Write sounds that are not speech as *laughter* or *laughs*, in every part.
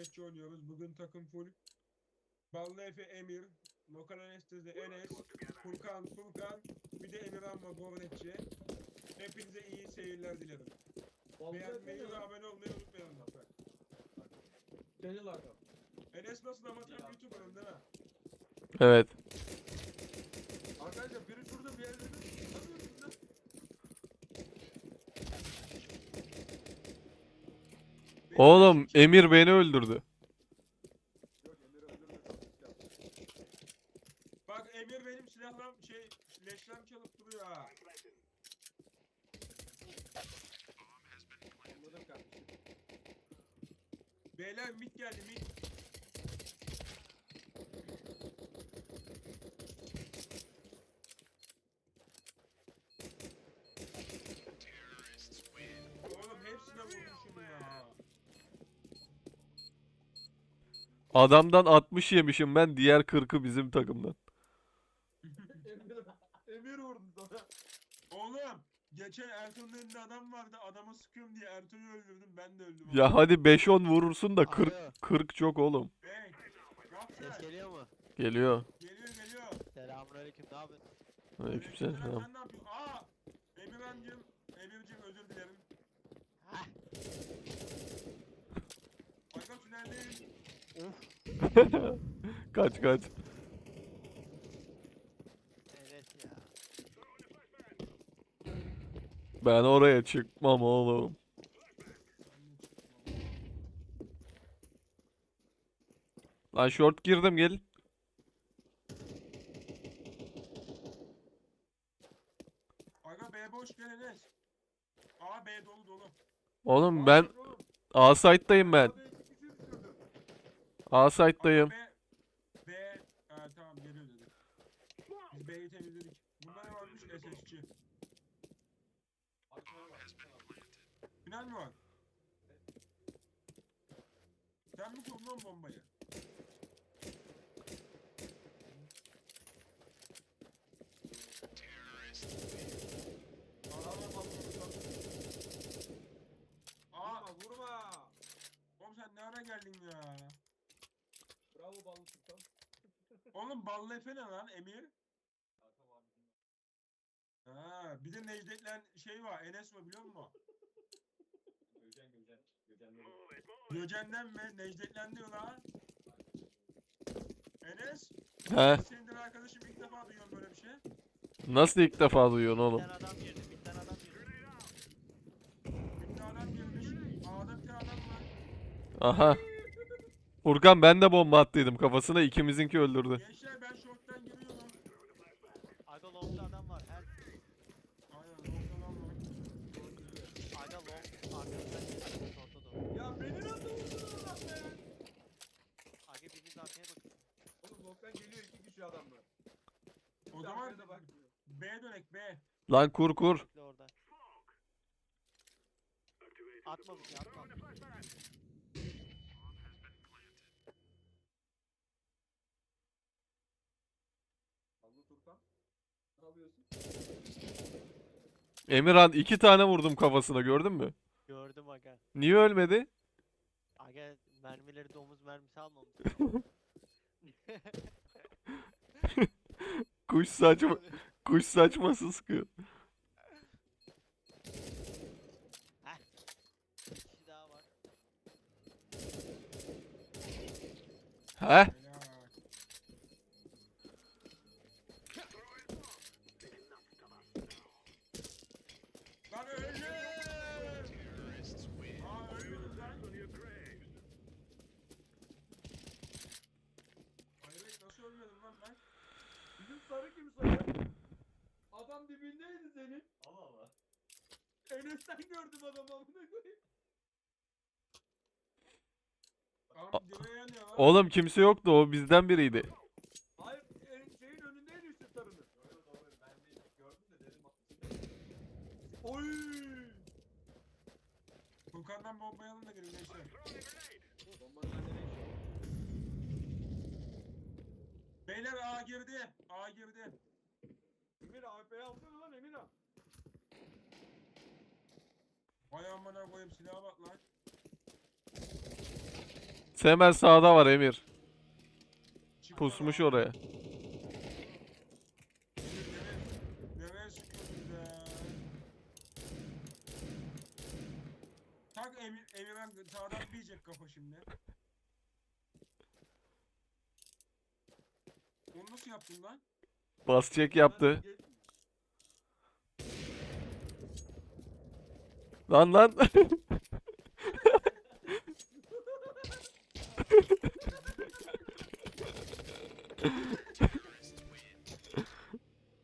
rekabetçi oynuyoruz. Bugün takım full. Ballı Efe Emir, Lokal Anestezi Enes, Furkan Furkan, bir de Emirhan var Gornetçi. Hepinize iyi seyirler dilerim. Beğenmeyi ve abone olmayı unutmayalım. lütfen. Lakap. Enes nasıl amatör YouTuber'ın değil mi? Evet. Arkadaşlar biri şurada bir yerde ne yapıyorsun lan? Benim Oğlum Emir beni öldürdü. Yok Emir öldürme kapısı Bak Emir benim silahlam şey leşlem çalıp duruyor ha. Anladım kardeşim. Beyler mid geldi mid. Oğlum hepsine vurmuşum ya. Adamdan 60 yemişim ben diğer 40'ı bizim takımdan. Emir, *laughs* Emir vurdu sana. Oğlum geçen Ertuğrul'un elinde adam vardı adamı sıkıyorum diye Ertuğrul'u öldürdüm ben de öldüm. Ya hadi 5-10 vurursun da 40 Alo, 40 çok oğlum. Ses geliyor mu? Geliyor. geliyor geliyor. Selamünaleyküm, ne yapıyorsun? Aleykümselam. Sen ne yapıyorsun? Aa! Emirhan'cım, Emir'cim özür dilerim. Hah, Arka tüneldeyim. *laughs* Kaç kaç. evet ya. Ben oraya çıkmam oğlum. Lan short girdim gel. Aga B boş gel Enes. Aa B dolu dolu. Oğlum ben A site'dayım ben. Abi iki kişi düşürdüm. A site'dayım. B, B, ha, tamam geliyor dedik. Biz B'yi temizledik. Bunda ne varmış? SSC. Final mi var? Sen mi kurdun bombayı? Adamlar vurma. oğlum sen ne ara geldin ya? Bravo balon sultan. Oğlum ballı Efe ne lan Emir? Ha, bir de Necdet'len şey var, Enes var biliyor musun? Göcen göcen. Göcen Göcen'den mi? Necdet'len diyor lan. Enes, He. senin de arkadaşım ilk defa duyuyorum böyle bir şey. Nasıl ilk defa duyuyorsun Bir oğlum? tane adam girdi, bir tane adam girdi. Bir tane adam girmiş, A'da bir tane adam var. Aha. Furkan ben de bomba attıydım kafasına ikimizinki öldürdü. Gençler ben short'tan giriyorum. Long'da adam var, her. Aynen, short'tan adam var. Aga long, arkamızdan çıktı, orta doğru. Ya beni nasıl vurdun lan be? Aga biriniz arkaya bakın. Oğlum Volkan geliyor iki kişi adamlar. O zaman arkaya da dönek B. Lan kur kur. Bekle orada. Atma bir şey, atma. Ballı Turkan. Ne yapıyorsun? Emirhan iki tane vurdum kafasına gördün mü? Gördüm aga. Niye ölmedi? Aga mermileri domuz mermisi almamış. *laughs* *laughs* Kuş saçma, kuş saçması sıkıyor. Heh. Helal. Lan öldü! Aa ölmedin lan. Hayret nasıl ölmedin lan ben? Bizim sarı kim sarı? Adam dibindeydi senin. Allah Allah. Gördüm adamı amına koyayım. Abi direğe yanıyor lan. Oğlum kimse yoktu o bizden biriydi. Hayır şeyin önündeydi işte sarının. Doğru doğru ben de gördüm de dedim. Oy! Furkan'dan bombayı alın da gelin gençler. Bombanın bende ne işi var? Beyler A girdi. A girdi. Emir AWP'yi alsana lan Emir abi. Vay amına koyayım silaha bak lan. Hemen sağda var Emir. Çıkma Pusmuş lan. oraya. Emir, Nereye, nereye sıkıyorsunuz ya? Tak Emir, Emirhan sağdan bir yiyecek kafa şimdi. Onu nasıl yaptın lan? Bas çek yaptı. Geç- Lan lan.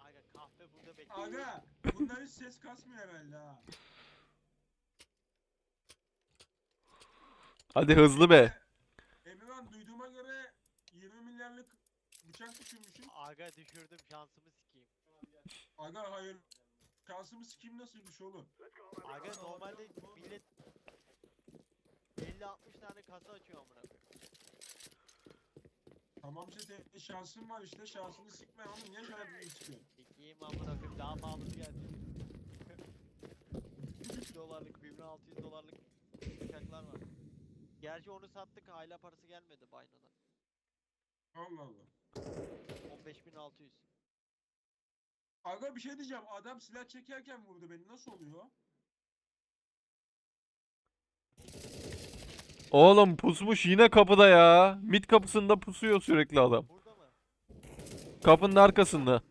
Aga kahve burada bekliyor. Aga bunlar hiç ses kasmıyor herhalde ha. Hadi hızlı be. Emirhan duyduğuma göre 20 milyarlık bıçak düşürmüşsün. Aga düşürdüm şansımı sikeyim. Aga hayır. Şansımı sikeyim nasılmış oğlum? Aga normalde millet 50-60 tane kasa açıyor amına koyayım. Tamam işte senin şansın var işte şansını sikme oğlum niye şöyle bir çıkıyorsun? Sikeyim amına koyayım daha pahalı geldi. 3 dolarlık 1600 dolarlık bıçaklar var. Gerçi onu sattık hala parası gelmedi Bino'dan. Allah Allah. 15600. Aga bir şey diyeceğim adam silah çekerken vurdu beni nasıl oluyor? Oğlum pusmuş yine kapıda ya. Mid kapısında pusuyor sürekli adam. Burada mı? Kapının arkasında.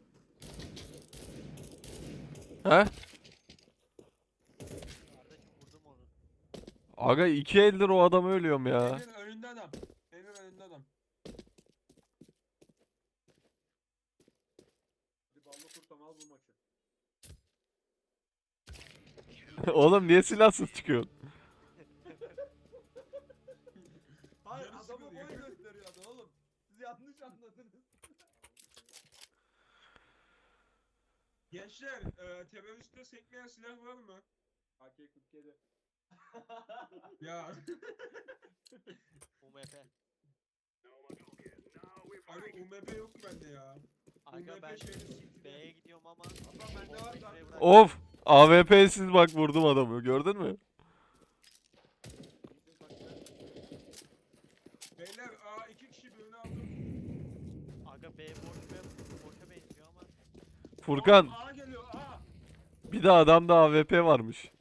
He? Kardeşim vurdum onu. Aga iki eldir o adam ölüyorum ya. Önünde adam. Emir önünde adam. Hadi ballı tursam al bu maçı. Oğlum niye silahsız çıkıyorsun? Hayır Yarısı adama kırıyor. boy gösteriyor adam oğlum. Siz yanlış anladınız. Gençler e, teröriste sekmeyen silah var mı? AK-47. *laughs* Ya UMP. Aga UMP yok bende ya. Aga UMP ben şeyini. B'ye gidiyorum ama Adam bende var 15 da. Of. AWP'siz bak vurdum adamı gördün mü? Beyler aa iki kişi birini aldım. Aga B boşa benziyor ama Furkan Aa, A geliyor A. bir de adamda AWP varmış.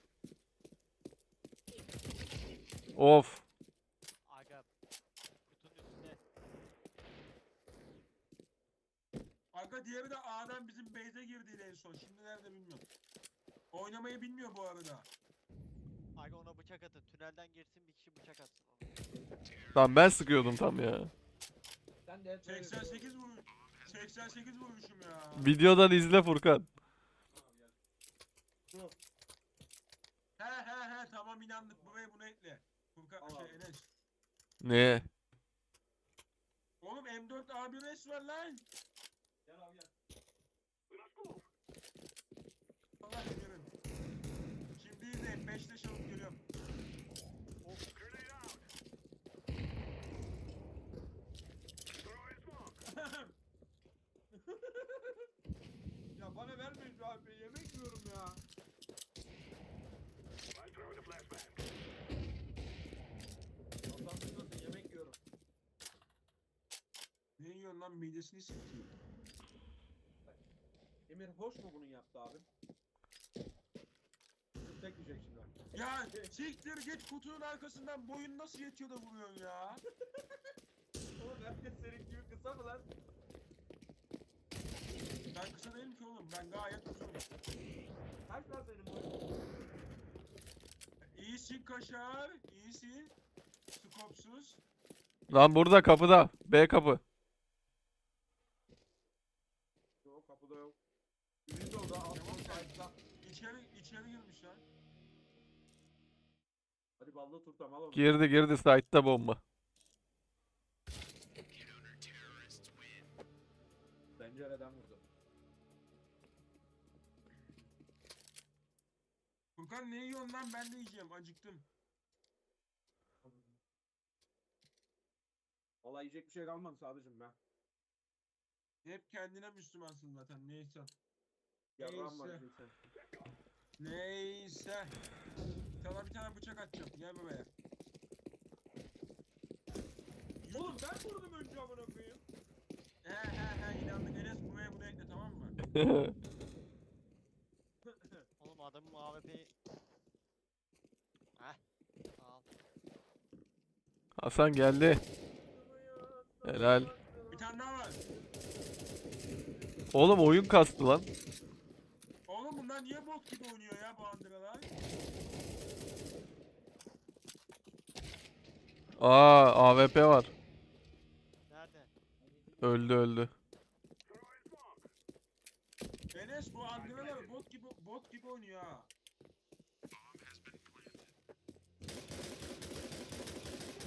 Of. aga kutunun üstünde Aga diğeri de A'dan bizim base'e girdiydi en son. Şimdi nerede bilmiyorum. Oynamayı bilmiyor bu arada. aga ona bıçak atın tünelden girsin bir kişi bıçak atsın ona. Lan ben sıkıyordum tam ya. Sen de 88 vuruş. 88 vurmuşum ya. Videodan izle Furkan. He he he tamam inandık. Buraya bunu ekle. Furkan Al şey. Enes. Ne? Oğlum M4 A1S var lan. Gel abi gel. Allah. Şimdi izleyin 5'te çalıp geliyorum. *laughs* Ya bana vermeyin şu abi yemek yiyorum ya. Allah duymasın yemek yiyorum. ne yiyorsun lan midesini sikeyim. Emir hoş mu bunun yaptı abim? Tek şimdi. Ya siktir git kutunun arkasından boyun nasıl yetiyor da vuruyorsun ya. *laughs* Oğlum herkes senin gibi kısa mı lan? Ben kısa değilim ki oğlum ben gayet uzunum. Kaç lan senin boyun? İyisin kaşar, iyisin. Skopsuz. Lan burada kapıda. B kapı. Girdi girdi site'da bomba. Pencereden vurdu. Furkan ne yiyorsun lan ben de yiyeceğim acıktım. Valla yiyecek bir şey kalmadı sadece ben. Hep kendine Müslümansın zaten neyse. Yarrağım var Neyse. Neyse. Sana bir tane bıçak atacağım. Gel buraya. Oğlum ben vurdum önce amına koyayım. He he he inandık. Enes buraya bunu ekle tamam mı? *laughs* Oğlum adamın AWP'yi... Heh. Al. Hasan geldi. Helal. Bir tane daha var. Oğlum oyun kastı lan. Oğlum bunlar niye bot gibi oynuyor ya bu andıralar? Aa AWP var. Nerede? Öldü öldü. Enes bu andıralar bot gibi bot gibi oynuyor ha.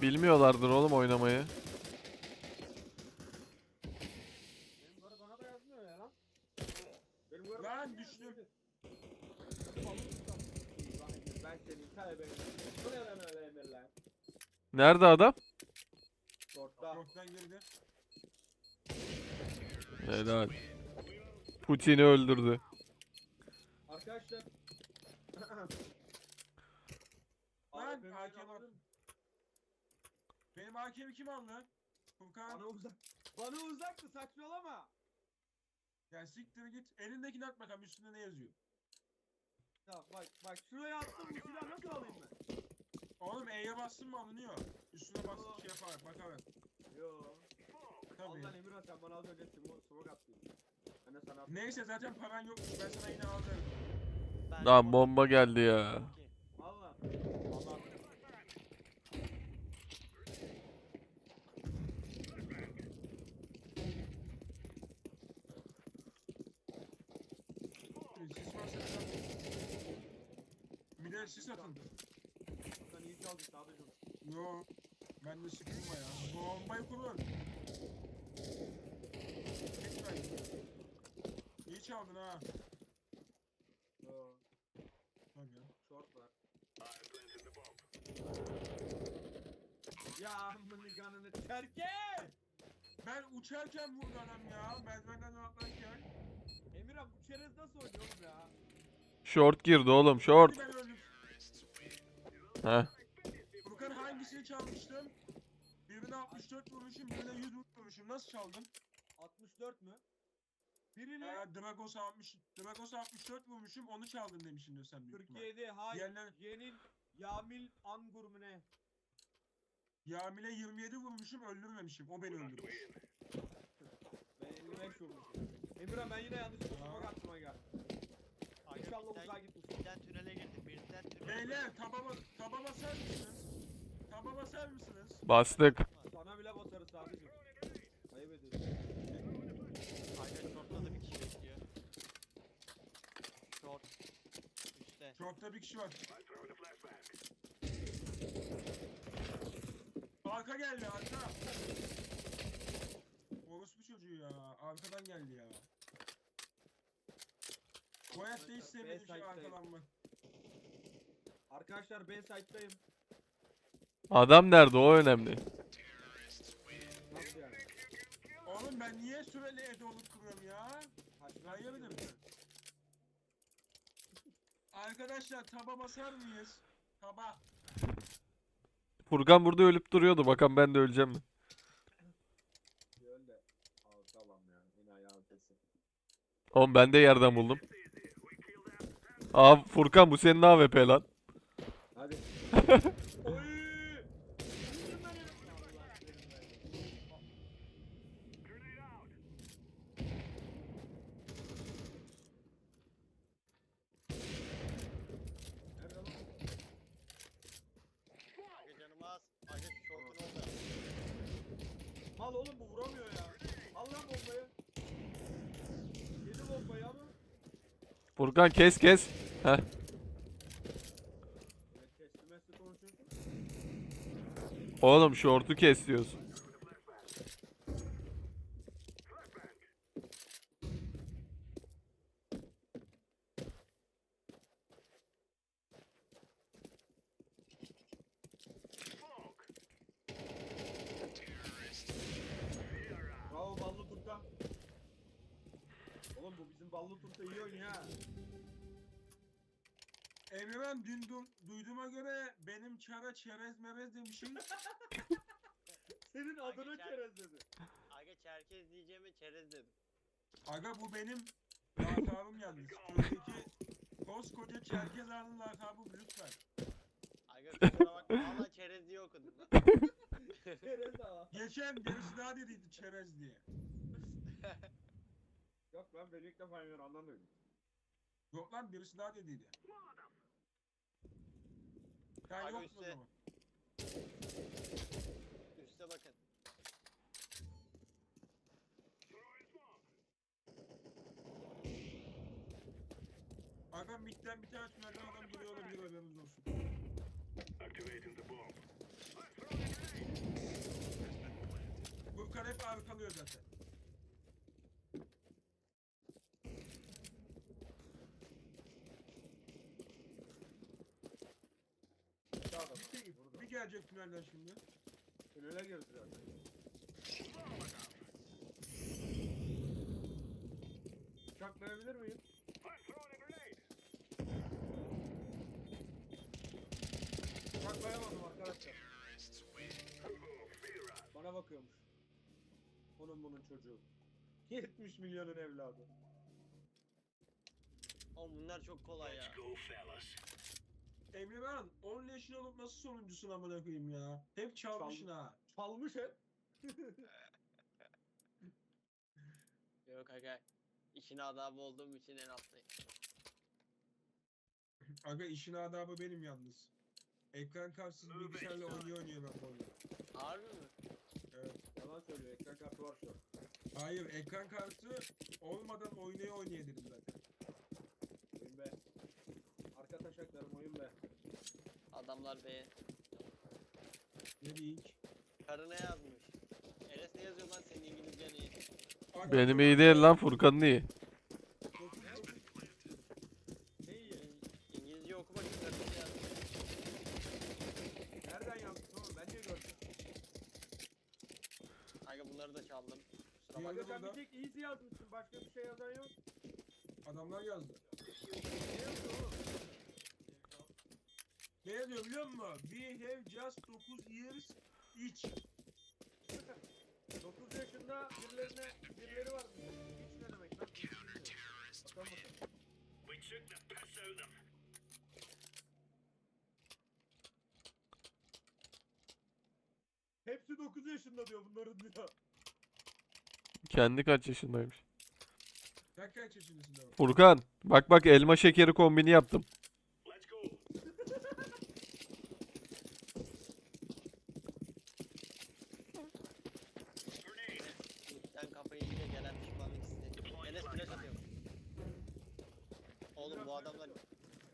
Bilmiyorlardır oğlum oynamayı. Benim karı bana da yazmıyor ya lan. Benim karı Lan düştüm. Ben senin kalbini. Bu ne lan öyle emir lan? Nerede adam? Short'ta. Bottan girdi. Helal. Putin'i öldürdü. Arkadaşlar. Lan AWP'mi hakem aldım. Benim hakemi kim aldı? Furkan. Bana uzak. Bana uzaktı saçmalama. Ya siktir git. Elindekini at bakalım üstünde ne yazıyor. Ya bak bak şuraya attım bu silahı nasıl alayım ben? Oğlum E'ye bastın mı alınıyor. Üstüne bas şey yapar bakalım. Yo. Tabii. Allah Emirhan sen bana az önce smoke, smoke attın. Ben de sana attım. Neyse zaten paran yokmuş ben sana yine alırım. Ben Lan bomba geldi ya. Valla. Sis varsa bir de sis atın. Sen iyi çaldın sadece. Yo. Ben de sıkılma ya. Bombayı kurun. Gitmeyin. İyi çaldın ha. Yo. Ya. Short var. Ya amını kanını terke! Ben uçarken vurdu adam ya. Merdivenden atlarken. Emirhan bu çerez nasıl oynuyor oğlum ya? Short girdi oğlum short. Ben öldüm. Heh. Çalmıştım? Birine 64 vurmuşum, birine 100 vurmuşum. Nasıl çaldın? 64 mü? Birine Ee, Dragos'a 60, Dragos'a 64 vurmuşum, onu çaldın demişsin sen büyük ihtimal. 47 hay Diğerler- Yenil Yamil Angur mu ne? Yamil'e 27 vurmuşum, öldürmemişim. O beni öldürmüş. Ben 55 vurmuşum. Emirhan ben yine yanlışlıkla Aa. smoke attım aga. Aga İnşallah uzağa gitmiş. Birden tünele girdim. Birden tünele Beyler taba, taba basar mısınız? Taba basar mısınız? Bastık. Sana bile basarız sadece. Ayıp ediyorsun. Aga short'ta da bir kişi bekliyor. Short. Üstte. Short'ta bir kişi var. Arka geldi arka. Orospu çocuğu ya. Arkadan geldi ya. Bu hayatta hiç sevmediğim şey arkalanmak. Arkadaşlar B site'dayım. Adam nerede o önemli. Nasıl yani? Oğlum ben niye süreli evde olup kuruyorum ya? Kayabilir mi? Arkadaşlar taba basar mıyız? Taba. Furkan burada ölüp duruyordu. Bakalım ben de öleceğim mi? Öl de. Al tamam ya. Yine ayağın sesi. Oğlum ben de yerden buldum. Aa Furkan bu senin AWP lan. Hadi. *laughs* Oy! Vurdun beni. Allah senin be. Nerede lan? Aga canım az. Aga short'un orada. Mal oğlum bu vuramıyor ya. Al lan bombayı. Yedi bombayı ama. Furkan kes kes. Heh. Oğlum short'u kes diyorsun. Bravo ballı turta. Oğlum bu bizim ballı turta iyi oynuyor ha. Emirhan dün du- duyduğuma göre benim çara çerez merez demişim. *laughs* Senin Ay, çerez dedi. Aga Çerkez diyeceğime çerez dedim. Aga bu benim lakabım yalnız. Köydeki koskoca Çerkez Ağa'nın lakabı bu, lütfen. Aga kusura bakma valla çerez diye okudum lan. Çerez ağa. Geçen birisi daha dediydi çerez diye. *laughs* Yok lan ben ilk defa Emir An'dan duydum. Yok lan birisi daha dediydi. Sen Aga yoksun o üstte. zaman. Üste bakın. Aga midden bir tane tünelden adam geliyor olabilir haberiniz olsun. Furkan hep arkalıyor zaten. İki adam. Bir, Burada. bir gelecek tünelden şimdi. Tünele girdi zaten. Uçaklayabilir miyim? Uçaklayamadım arkadaşlar. Bana bakıyormuş. Onun bunun çocuğu. *laughs* 70 milyonun evladı. Oğlum bunlar çok kolay ya. Emirhan 10 leşin olup nasıl sonuncusun amına koyayım ya. Hep çalmışsın ha. Çalmış hep. *laughs* Yok aga. İşin adabı olduğum için en alttayım. Aga işin adabı benim yalnız. Ekran kartsız bilgisayarla oynuyor oynuyor ben bu oyunu. Harbi mi? Evet. Yalan söylüyor. Ekran kartı var şu an. Hayır ekran kartı olmadan oynaya oynaya dedim zaten. Oyun be. Arka taşaklarım oyun be. Adamlar be. Ne diyeyim? Karına yazmış. Enes ne yazıyor lan senin İngilizcen iyi. Benim iyi değil lan Furkan'ın iyi. Ne iyi? İng- İngilizce okuma karına yazmış. Nereden yazdın oğlum? Ben niye gördüm? Aga bunları da çaldım. Kusura Diğer- bakma. Aga sen burada- bir tek easy yazmışsın. Başka bir şey yazan yok. Adamlar yazdı. Ne yazıyor oğlum? Ne yazıyor biliyor We have just 9 years each. *laughs* 9 yaşında birilerine birileri var. Hiç ne demek lan? Hiç bilmiyorum. Bakalım bakalım. Hepsi 9 yaşında diyor bunların diyor. Kendi kaç yaşındaymış. Kaç kaç yaşındasın? Furkan bak bak elma şekeri kombini yaptım. Adamlar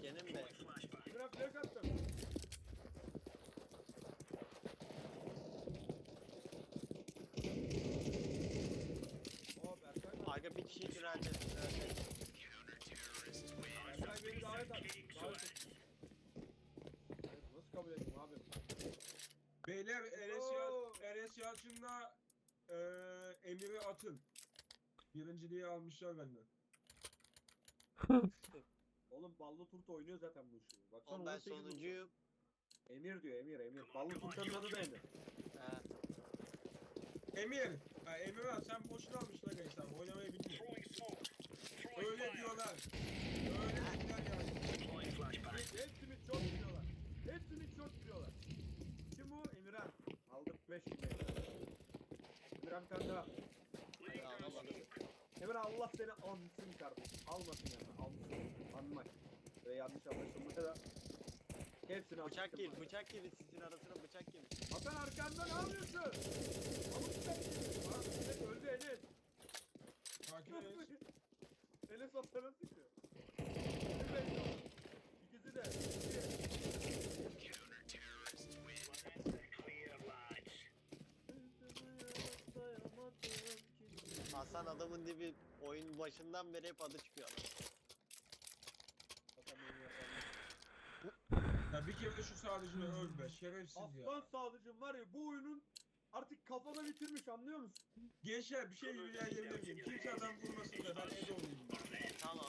gene mi be? Biraz flash attım. Aga bir kişi. Berkay beni davet. Davet. Evet, Nasıl kabul ettim abi? Beyler Enes, Oo. Yal Enes Yalçın'la eee Emir'i atın. Birinciliği almışlar benden. *laughs* Oğlum ballı turta oynuyor zaten bu işi. Baksana Oğlum ben 18 vurdu. sonuncuyum. Emir diyor Emir Emir. Ballı turtanın adı da Emir. Ha. Emir! Ha, Emirhan sen boşuna almışlar gençler. Oynamayı bilmiyor. Öyle diyorlar. Öyle dediler yani. Hepsini çok biliyorlar. Hepsini çok biliyorlar. Kim bu? Emirhan. Aldık 5 kilo. Emirhan. Aga alamadım. Emirhan Allah seni ansın kardeşim. Almasın. Anmak. Ve yanlış anlaşılmasa da hepsini Bıçak açıktım gir, ben. bıçak gir. Sizin arasına bıçak gir. Hasan arkanda ne yapıyorsun? Alıp sen. Bak Enes öldü Enes. Sakin *laughs* Enes. Enes Hasan'a sıkıyor. İkisi de. İkisi de. Hasan adamın dibi oyun başından beri hep adı çıkıyor. Ya bir kere şu sadece öl be şerefsiz ya. Aslan sağlıcım var ya bu oyunun artık kafada bitirmiş anlıyor musun? Gençler bir şey rica edebilir miyim? Kimse adam vurmasın da ben Edo olayım. Tamam.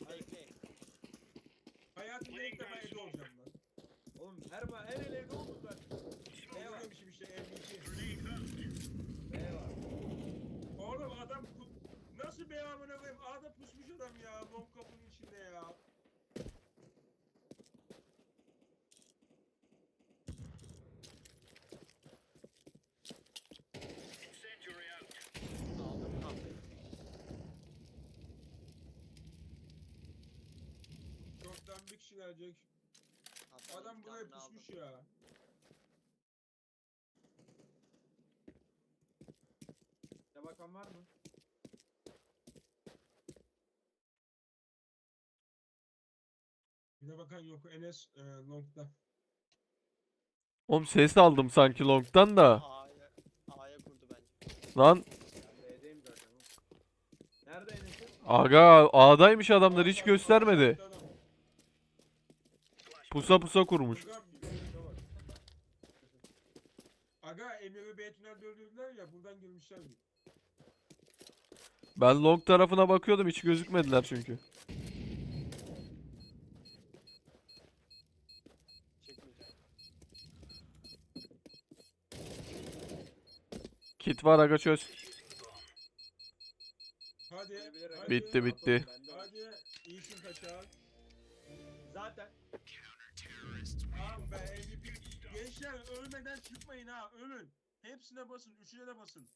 Bekle. Şey. Hayatımda ilk defa Edo olacağım lan. Oğlum her ben el ele Edo oldum ben. Ne varmışım işte M2. Şey. Eyvah. Oğlum adam. Nasıl be amına MVP. bir kişi gelecek. Hatta Adam buraya pusmuş ya. Ya bakan var mı? Bir de bakan yok. Enes e, long'da. Oğlum ses aldım sanki long'dan da. A'ya, A'ya kurdu bence. Lan B'deyim zaten. Nerede Enes'in? aga A'daymış adamlar hiç göstermedi. adam. Pusa pusa kurmuş. Aga Emir'i B tünelde öldürdüler ya buradan girmişlerdi. Ben long tarafına bakıyordum hiç gözükmediler çünkü. Kit var aga çöz. Hadi. Hadi. Bitti bitti. Hadi. İyisin kaçar. Zaten Abi be MVP. Gençler ölmeden çıkmayın ha ölün. Hepsine basın. Üçüne de basın.